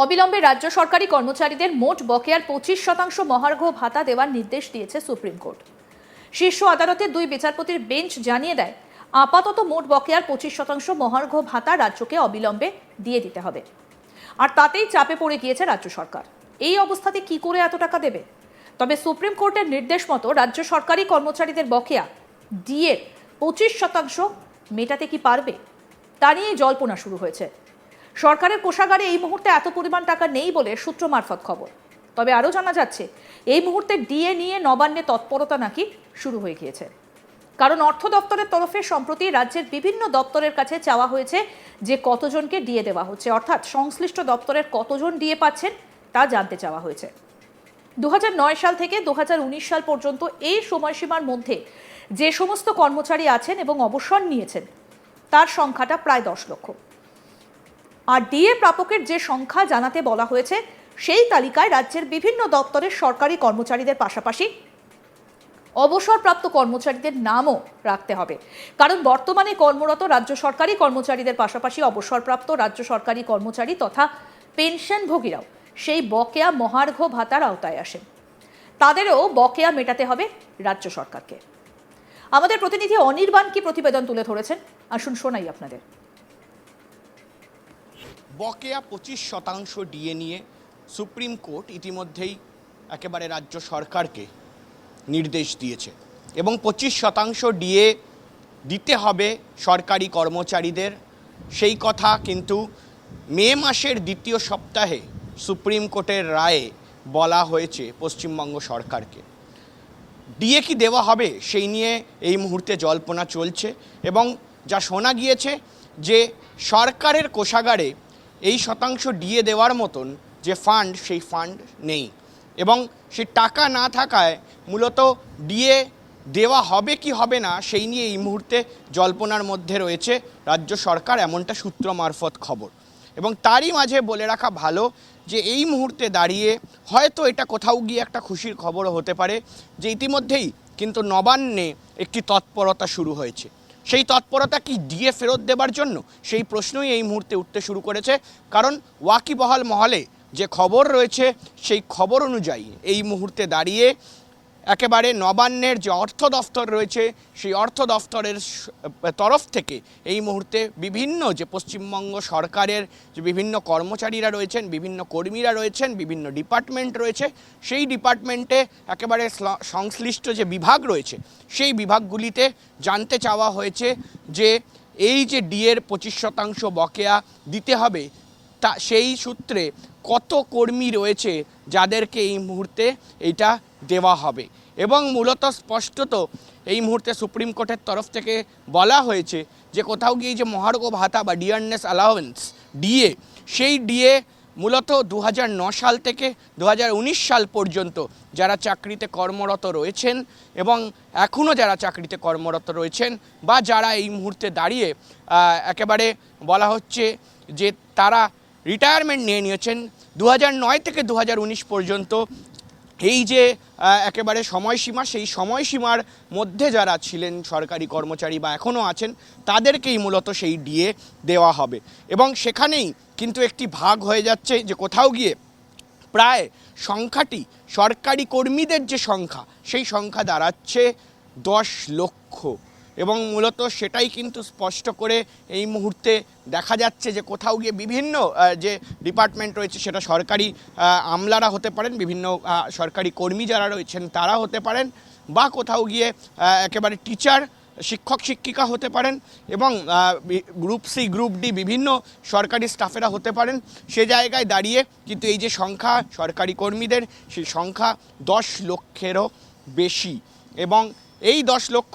অবিলম্বে রাজ্য সরকারি কর্মচারীদের মোট বকেয়ার পঁচিশ শতাংশ মহার্ঘ ভাতা দেওয়ার নির্দেশ দিয়েছে সুপ্রিম কোর্ট। শীর্ষ আদালতের দুই বিচারপতির বেঞ্চ জানিয়ে দেয়, আপাতত মোট বকেয়ার পঁচিশ শতাংশ মহার্ঘ ভাতা রাজ্যকে অবিলম্বে দিয়ে দিতে হবে। আর তাতেই চাপে পড়ে গিয়েছে রাজ্য সরকার। এই অবস্থাতে কি করে এত টাকা দেবে? তবে সুপ্রিম কোর্টের নির্দেশ মতো রাজ্য সরকারি কর্মচারীদের বকেয়া, ডিএর পঁচিশ শতাংশ মেটাতে কি পারবে? তা নিয়ে জল্পনা শুরু হয়েছে। সরকারের কোষাগারে এই মুহূর্তে এত পরিমাণ টাকা নেই বলে সূত্র মারফত খবর। তবে আরও জানা যাচ্ছে, এই মুহূর্তে ডিএ নিয়ে নবান্নে তৎপরতা নাকি শুরু হয়ে গিয়েছে। কারণ অর্থ দপ্তরের তরফে সম্প্রতি রাজ্যের বিভিন্ন দপ্তরের কাছে চাওয়া হয়েছে যে কতজনকে ডিএ দেওয়া হচ্ছে, অর্থাৎ সংশ্লিষ্ট দপ্তরের কতজন ডিএ পাচ্ছেন তা জানতে চাওয়া হয়েছে। দু হাজার নয় সাল থেকে দু হাজার উনিশ সাল পর্যন্ত এই সময়সীমার মধ্যে যে সমস্ত কর্মচারী আছেন এবং অবসর নিয়েছেন, তার সংখ্যাটা প্রায় দশ লক্ষ। আর ডিএ প্রাপকের যে সংখ্যা জানাতে বলা হয়েছে, সেই তালিকায় রাজ্যের বিভিন্ন দপ্তরের সরকারি কর্মচারীদের পাশাপাশি অবসরপ্রাপ্ত কর্মচারীদের নামও রাখতে হবে। কারণ বর্তমানে কর্মরত রাজ্য সরকারি কর্মচারীদের পাশাপাশি অবসরপ্রাপ্ত রাজ্য সরকারি কর্মচারী তথা পেনশনভোগীরাও সেই বকেয়া মহার্ঘ ভাতার আওতায় আসেন। তাদেরও বকেয়া মেটাতে হবে রাজ্য সরকারকে। আমাদের প্রতিনিধি অনির্বাণ কি প্রতিবেদন তুলে ধরেছেন? আসুন শোনাই আপনাদের। বকেয়া পঁচিশ শতাংশ ডিএ নিয়ে সুপ্রিম কোর্ট ইতিমধ্যেই একেবারে রাজ্য সরকারকে নির্দেশ দিয়েছে। এবং পঁচিশ শতাংশ ডিএ দিতে হবে সরকারি কর্মচারীদের। সেই কথা কিন্তু মে মাসের দ্বিতীয় সপ্তাহে সুপ্রিম কোর্টের রায়ে বলা হয়েছে পশ্চিমবঙ্গ সরকারকে। ডিএ কি দেওয়া হবে সেই নিয়ে এই মুহূর্তে জল্পনা চলছে এবং যা শোনা গিয়েছে যে সরকারের কোষাগারে এই শতাংশ ডিএ দেওয়ার মতন যে ফান্ড সেই ফান্ড নেই। এবং সেই টাকা না থাকায় মূলত ডিএ দেওয়া হবে কি হবে না, সেই নিয়ে এই মুহূর্তে জল্পনার মধ্যে রয়েছে রাজ্য সরকার এমনটা সূত্র মারফত খবর। এবং তারই মাঝে বলে রাখা ভালো যে এই মুহূর্তে দাঁড়িয়ে হয়তো এটা কোথাও গিয়ে একটা খুশির খবরও হতে পারে, যে ইতিমধ্যেই কিন্তু নবান্নে একটি তৎপরতা শুরু হয়েছে। সেই তৎপরতা কি দিয়ে ফেরত দেবার জন্য? সেই প্রশ্নই এই মুহূর্তে উঠতে শুরু করেছে। কারণ ওয়াকিবহাল মহলে যে খবর রয়েছে, সেই খবর অনুযায়ী এই মুহূর্তে দাঁড়িয়ে একেবারে নবান্নের যে অর্থ দফতর রয়েছে, সেই অর্থ দফতরের তরফ থেকে এই মুহূর্তে বিভিন্ন যে পশ্চিমবঙ্গ সরকারের যে বিভিন্ন কর্মচারীরা রয়েছেন, বিভিন্ন কর্মীরা রয়েছেন, বিভিন্ন ডিপার্টমেন্ট রয়েছে, সেই ডিপার্টমেন্টে একেবারে সংশ্লিষ্ট যে বিভাগ রয়েছে, সেই বিভাগগুলিতে জানতে চাওয়া হয়েছে যে এই যে ডিএর পঁচিশ শতাংশ বকেয়া দিতে হবে, তা সেই সূত্রে কত কর্মী রয়েছে যাদেরকে এই মুহূর্তে এইটা দেওয়া হবে। এবং মূলত স্পষ্টত এই মুহূর্তে সুপ্রিম কোর্টের তরফ থেকে বলা হয়েছে যে কোথাও গিয়ে যে মহার্ঘ ভাতা বা ডিয়ারনেস অ্যালাউয়েন্স ডিএ সেই ডিএ মূলত দু সাল থেকে দু হাজার উনিশ সাল পর্যন্ত যারা চাকরিতে কর্মরত রয়েছেন এবং এখনও যারা চাকরিতে কর্মরত রয়েছেন বা যারা এই মুহূর্তে দাঁড়িয়ে একেবারে বলা হচ্ছে যে তারা রিটায়ারমেন্ট নিয়ে নিয়েছেন দু থেকে দু হাজার উনিশ পর্যন্ত এই যে একেবারে সময়সীমা, সেই সময়সীমার মধ্যে যারা ছিলেন সরকারি কর্মচারী বা এখনও আছেন, তাদেরকেই মূলত সেই ডিএ দেওয়া হবে। এবং সেখানেই কিন্তু একটি ভাগ হয়ে যাচ্ছে যে কোথাও গিয়ে প্রায় সংখ্যাটি সরকারি কর্মীদের যে সংখ্যা, সেই সংখ্যা দাঁড়াচ্ছে দশ লক্ষ। এবং মূলত সেটাই কিন্তু স্পষ্ট করে এই মুহূর্তে দেখা যাচ্ছে যে কোথাও গিয়ে বিভিন্ন যে ডিপার্টমেন্ট রয়েছে সেটা সরকারি আমলারা হতে পারেন, বিভিন্ন সরকারি কর্মী যারা রয়েছেন তারা হতে পারেন বা কোথাও গিয়ে একেবারে টিচার শিক্ষক, শিক্ষিকা হতে পারেন এবং গ্রুপ সি গ্রুপ ডি বিভিন্ন সরকারি স্টাফেরা হতে পারেন। সে জায়গায় দাঁড়িয়ে কিন্তু এই যে সংখ্যা, সরকারি কর্মীদের সেই সংখ্যা দশ লক্ষেরও বেশি এবং এই দশ লক্ষ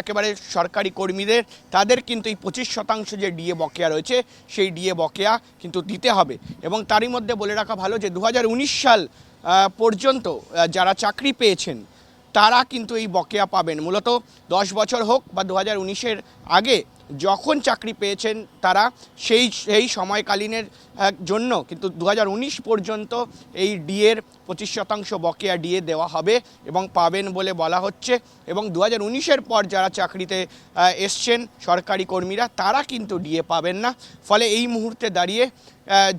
একেবারে সরকারি কর্মীদের, তাদের কিন্তু এই পঁচিশ শতাংশ যে ডিএ বকেয়া রয়েছে, সেই ডিএ বকেয়া কিন্তু দিতে হবে। এবং তারই মধ্যে বলে রাখা ভালো যে দু হাজার উনিশ সাল পর্যন্ত যারা চাকরি পেয়েছেন, তারা কিন্তু এই বকেয়া পাবেন। মূলত দশ বছর হোক বা দু হাজার আগে যখন চাকরি পেয়েছেন তারা সেই সেই সময়কালীনের জন্য, কিন্তু দু হাজার উনিশ পর্যন্ত এই ডিএর পঁচিশ শতাংশ বকেয়া ডিএ দেওয়া হবে এবং পাবেন বলে বলা হচ্ছে। এবং দু হাজার পর যারা চাকরিতে এসছেন সরকারি কর্মীরা, তারা কিন্তু ডিএ পাবেন না। ফলে এই মুহূর্তে দাঁড়িয়ে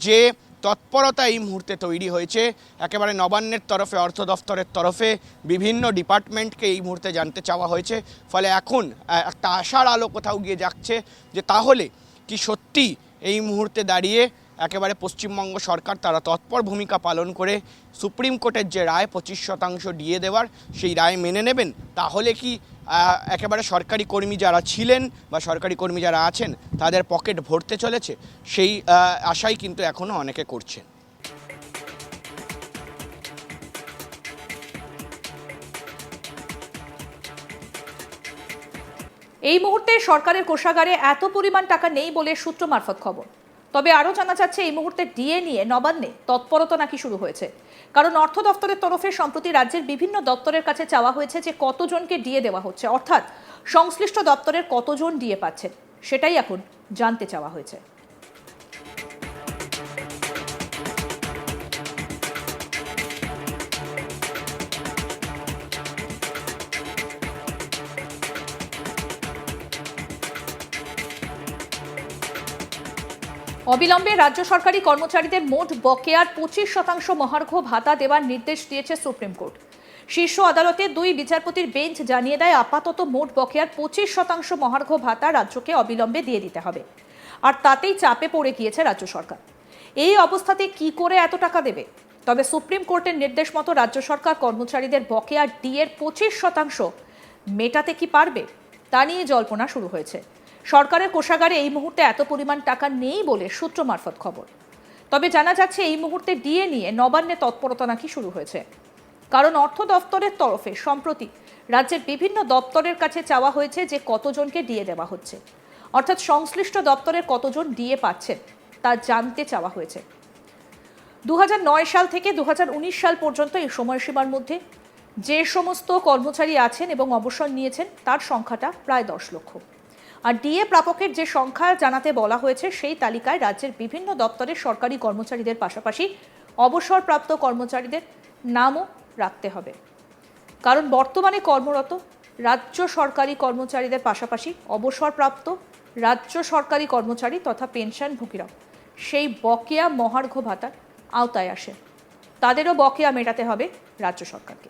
যে তৎপরতা এই মুহূর্তে তৈরি হয়েছে। একেবারে নবান্নের তরফে, অর্থ দফতরের তরফে বিভিন্ন ডিপার্টমেন্টকে এই মুহূর্তে জানতে চাওয়া হয়েছে। ফলে এখন একটা আশার আলো কোথাও গিয়ে যাচ্ছে যে তাহলে কি সত্যি এই মুহূর্তে দাঁড়িয়ে একেবারে পশ্চিমবঙ্গ সরকার তারা তৎপর ভূমিকা পালন করে সুপ্রিম কোর্টের যে রায় পঁচিশ শতাংশ দিয়ে দেওয়ার, সেই রায় মেনে নেবেন। তাহলে কি একেবারে সরকারি কর্মী যারা ছিলেন বা সরকারি কর্মী যারা আছেন, তাদের পকেট ভরতে চলেছে? সেই আশাই কিন্তু এখনও অনেকে করছেন। এই মুহূর্তে সরকারের কোষাগারে এত পরিমাণ টাকা নেই বলে সূত্র মারফত খবর। তবে আরও জানা যাচ্ছে, এই মুহূর্তে ডিএ নিয়ে নবান্নে তৎপরতা নাকি শুরু হয়েছে। কারণ অর্থ দপ্তরের তরফে সম্প্রতি রাজ্যের বিভিন্ন দপ্তরের কাছে চাওয়া হয়েছে যে কতজনকে ডিএ দেওয়া হচ্ছে। অর্থাৎ সংশ্লিষ্ট দপ্তরের কতজন ডিএ পাচ্ছেন সেটাই এখন জানতে চাওয়া হয়েছে। অবিলম্বে রাজ্য সরকারি কর্মচারীদের মোট বকেয়ার পঁচিশ শতাংশ মহার্ঘ ভাতা দেওয়ার নির্দেশ দিয়েছে সুপ্রিম কোর্ট। শীর্ষ আদালতে দুই বিচারপতির বেঞ্চ জানিয়ে দেয়, আপাতত মোট বকেয়ার পঁচিশ শতাংশ মহার্ঘ ভাতা রাজ্যকে অবিলম্বে দিয়ে দিতে হবে। আর তাতেই চাপে পড়ে গিয়েছে রাজ্য সরকার। এই অবস্থাতে কি করে এত টাকা দেবে? তবে সুপ্রিম কোর্টের নির্দেশ মতো রাজ্য সরকার কর্মচারীদের বকেয়া ডিএর পঁচিশ শতাংশ মেটাতে কি পারবে? তা নিয়ে জল্পনা শুরু হয়েছে। সরকারের কোষাগারে এই মুহূর্তে এত পরিমাণ টাকা নেই বলে সূত্র মারফত খবর। তবে জানা যাচ্ছে এই মুহূর্তে ডিএ নিয়ে নবান্নে তৎপরতা নাকি শুরু হয়েছে। কারণ অর্থ দপ্তরের তরফে সম্প্রতি রাজ্যের বিভিন্ন দপ্তরের কাছে চাওয়া হয়েছে যে কতজনকে ডিএ দেওয়া হচ্ছে। অর্থাৎ সংশ্লিষ্ট দপ্তরের কতজন ডিএ পাচ্ছেন তা জানতে চাওয়া হয়েছে। দু হাজার নয় সাল থেকে দু হাজার উনিশ সাল পর্যন্ত এই সময়সীমার মধ্যে যে সমস্ত কর্মচারী আছেন এবং অবসর নিয়েছেন তার সংখ্যাটা প্রায় দশ লক্ষ। আর ডিএ প্রাপকের যে সংখ্যা জানাতে বলা হয়েছে, সেই তালিকায় রাজ্যের বিভিন্ন দপ্তরের সরকারি কর্মচারীদের পাশাপাশি অবসরপ্রাপ্ত কর্মচারীদের নামও রাখতে হবে। কারণ বর্তমানে কর্মরত রাজ্য সরকারি কর্মচারীদের পাশাপাশি অবসরপ্রাপ্ত রাজ্য সরকারি কর্মচারী তথা পেনশনভোগীরাও সেই বকেয়া মহার্ঘ ভাতার আওতায় আসে। তাদেরও বকেয়া মেটাতে হবে রাজ্য সরকারকে।